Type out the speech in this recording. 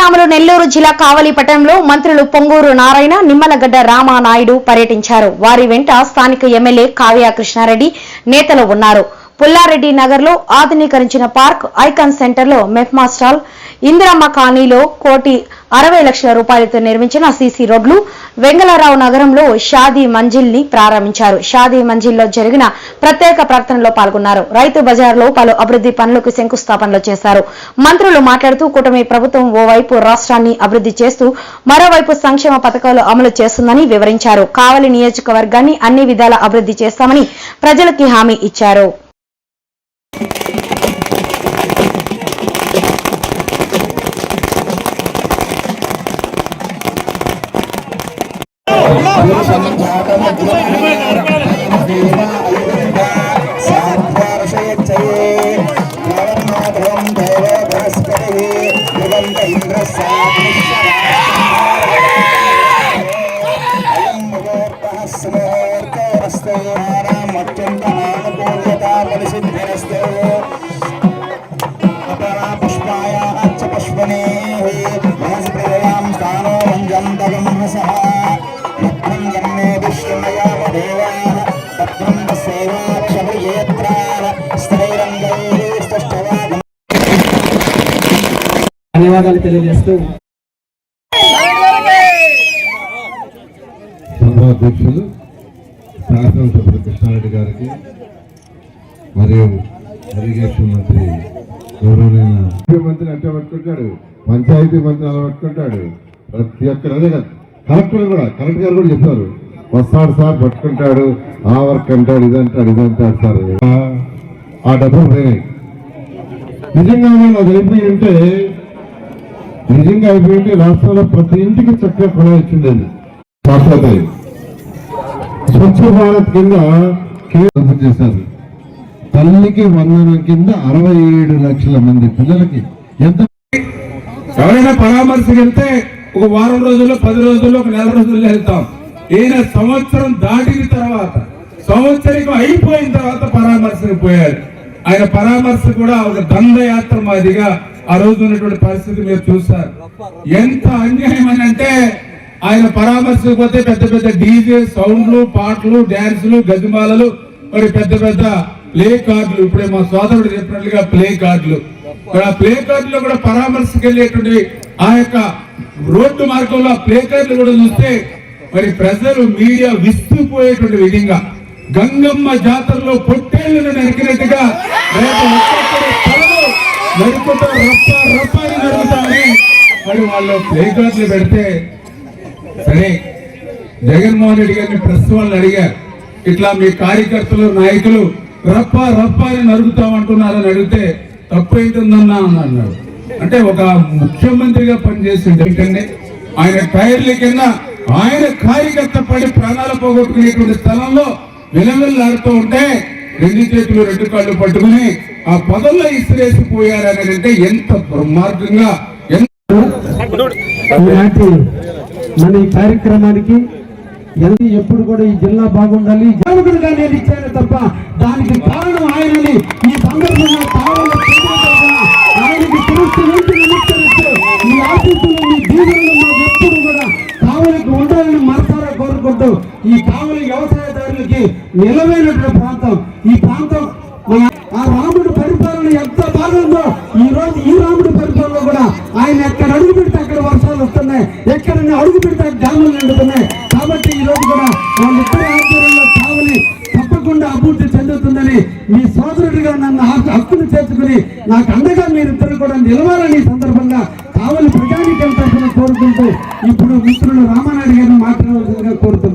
పరిణామాలు నెల్లూరు జిల్లా కావలి పట్టణంలో మంత్రులు పొంగూరు నారాయణ నిమ్మలగడ్డ రామానాయుడు పర్యటించారు. వారి వెంట స్థానిక ఎమ్మెల్యే కావ్య కృష్ణారెడ్డి నేతలు ఉన్నారు. పుల్లారెడ్డి నగర్లో ఆధునీకరించిన పార్క్ ఐకాన్ సెంటర్లో మెఫ్మా స్టాల్ ఇందిరమ్మ కాలనీలో కోటి అరవై లక్షల రూపాయలతో నిర్మించిన సీసీ రోడ్లు వెంగళరావు నగరంలో షాదీ మంజిల్ని ప్రారంభించారు. షాదీ మంజిల్లో జరిగిన ప్రత్యేక ప్రకటనలో పాల్గొన్నారు. రైతు బజార్లో పలు అభివృద్ధి పనులకు శంకుస్థాపనలు చేశారు. మంత్రులు మాట్లాడుతూ కూటమి ప్రభుత్వం ఓవైపు రాష్ట్రాన్ని అభివృద్ధి చేస్తూ మరోవైపు సంక్షేమ పథకాలు అమలు చేస్తుందని వివరించారు. కావలి నియోజకవర్గాన్ని అన్ని విధాల అభివృద్ధి చేస్తామని ప్రజలకి హామీ ఇచ్చారు. ధన్యవాదాలు తెలియజేస్తూ సంఘాధ్యక్షులు శాసనసభ్యులు కృష్ణారెడ్డి గారికి మరియు ఇరిగేషన్ మంత్రి గౌరవనీయ ముఖ్యమంత్రి అంటే పట్టుకుంటాడు పంచాయతీ మంత్రి అలా పట్టుకుంటాడు ప్రతి ఒక్కరు అదే కదా. కలెక్టర్ కూడా కలెక్టర్ గారు కూడా చెప్తారు వస్తాడు సార్ పట్టుకుంటాడు ఆ వర్క్ అంటాడు ఇదంటాడు ఇదంటాడు సార్. ఆ- ఆ డబ్బులు పోయినాయి. నిజంగా నేను అది అయిపోయి ఉంటే నిజంగా అయిపోయింది రాష్ట్రంలో ప్రతి ఇంటికి చక్కగా కొనవచ్చిండేది శాశ్వతాయి స్వచ్ఛ భారత్ కింద చేశారు. తల్లికి వందనం కింద అరవై ఏడు లక్షల మంది పిల్లలకి ఎంత ఎవరైనా పరామర్శకు వెళ్తే ఒక వారం రోజుల్లో పది రోజుల్లో ఒక నెల రోజుల్లో వెళ్తాం. ఈయన సంవత్సరం దాటిన తర్వాత సంవత్సరం అయిపోయిన తర్వాత పరామర్శకు పోయారు. ఆయన పరామర్శ కూడా ఒక దండయాత్ర మాదిరిగా ఆ రోజు ఉన్నటువంటి పరిస్థితి మీరు చూస్తారు ఎంత అన్యాయం అని అంటే ఆయన పరామర్శకు పోతే పెద్ద పెద్ద డీజే సౌండ్లు పాటలు డాన్సులు గజమాలలు మరి పెద్ద పెద్ద ప్లే కార్డులు. ఇప్పుడే మా సోదరుడు చెప్పినట్లుగా ప్లే కార్డులు. ఆ ప్లే కార్డులో కూడా పరామర్శకు వెళ్ళేటువంటి ఆ యొక్క రోడ్డు మార్గంలో ఆ ప్లే కార్డులు కూడా చూస్తే మరి ప్రజలు మీడియా విస్తుపోయేటువంటి విధంగా గంగమ్మ జాతరలో పొట్టేళ్ళను నరికినట్టుగా రేపు నరుకుతా రప్ప రప్ప అని నరుకుతామని మరి వాళ్ళు ప్లే కార్డులు పెడితే సరే జగన్మోహన్ రెడ్డి గారిని ప్రెస్ వాళ్ళు అడిగారు. ఇట్లా మీ కార్యకర్తలు నాయకులు రప్ప రప్ప అని నరుగుతామంటున్నారని అడిగితే తప్పైతుందన్నా అని అన్నాడు అంటే ఒక ముఖ్యమంత్రిగా పనిచేసింది ఏంటంటే ఆయన టైర్ల కింద ఆయన కార్యకర్త పడి ప్రాణాలు పోగొట్టుకునేటువంటి స్థలంలో విలవిల్లాడుతూ ఉంటే రెండు చేతులు రెండు కాళ్ళు పట్టుకుని ఆ పదవుల్లో ఇసిరేసిపోయారని అంటే ఎంత దుర్మార్గంగా ఎంత ఈనాటి మన ఈ కార్యక్రమానికి ఎంత ఎప్పుడు కూడా ఈ జిల్లా బాగుండాలి. జానకుడుగా నేను ఇచ్చాను తప్ప దానికి కారణం ఆయనని ఈ సందర్భంగా ఆయనకి తెలుస్తూ ఉంటూ నమస్కరిస్తూ ఈ ఆఫీసులో మీ దీవులను మాకు ఎప్పుడు కూడా కావలికి ఉండాలని మనసారా కోరుకుంటూ ఈ కావలి వ్యవసాయదారులకి నిలవైనటువంటి ప్రాంతం ఈ ప్రాంతం మన ఆ రాముడి పరిపాలన ఎంత బాగుందో ఈ రోజు ఈ రాముడి పరిపాలన కూడా ఆయన ఎక్కడ అడుగు పెడితే అక్కడ వర్షాలు వస్తున్నాయి ఎక్కడ అడుగు పెడితే డ్యాములు నిండుతున్నాయి. కాబట్టి ఈ రోజు కూడా వాళ్ళిద్దరి ఆధ్వర్యంలో కావలి తప్పకుండా అభివృద్ధి చెందుతుందని మీ సోదరుడిగా నన్ను హక్కు- హక్కును చేర్చుకుని నాకు అండగా మీరిద్దరు కూడా నిలవాలని ఈ సందర్భంగా కావలి ప్రజానికి తరఫున కోరుకుంటూ ఇప్పుడు మిత్రులు రామానాయుడు గారిని మాట్లాడవలసిందిగా కోరుతున్నాను.